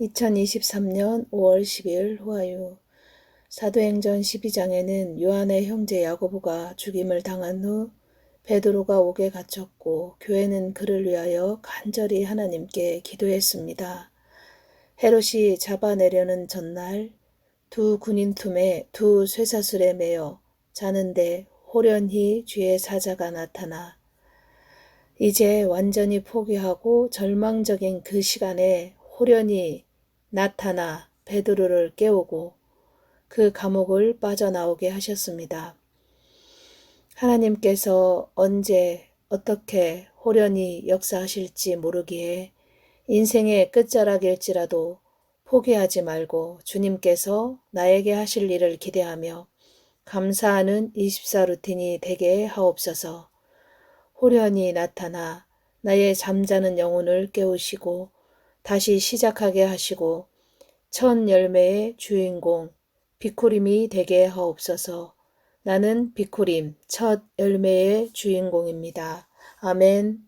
2023년 5월 10일 후아유 사도행전 12장에는 요한의 형제 야고보가 죽임을 당한 후 베드로가 옥에 갇혔고 교회는 그를 위하여 간절히 하나님께 기도했습니다. 헤롯이 잡아내려는 전날 두 군인 틈에 두 쇠사슬에 매여 자는데 호련히 주의 사자가 나타나 이제 완전히 포기하고 절망적인 그 시간에 호련히 나타나 베드로를 깨우고 그 감옥을 빠져나오게 하셨습니다. 하나님께서 언제 어떻게 호련히 역사하실지 모르기에 인생의 끝자락일지라도 포기하지 말고 주님께서 나에게 하실 일을 기대하며 감사하는 24 루틴이 되게 하옵소서. 호련히 나타나 나의 잠자는 영혼을 깨우시고 다시 시작하게 하시고 첫 열매의 주인공 비쿠림이 되게 하옵소서. 나는 비쿠림 첫 열매의 주인공입니다. 아멘.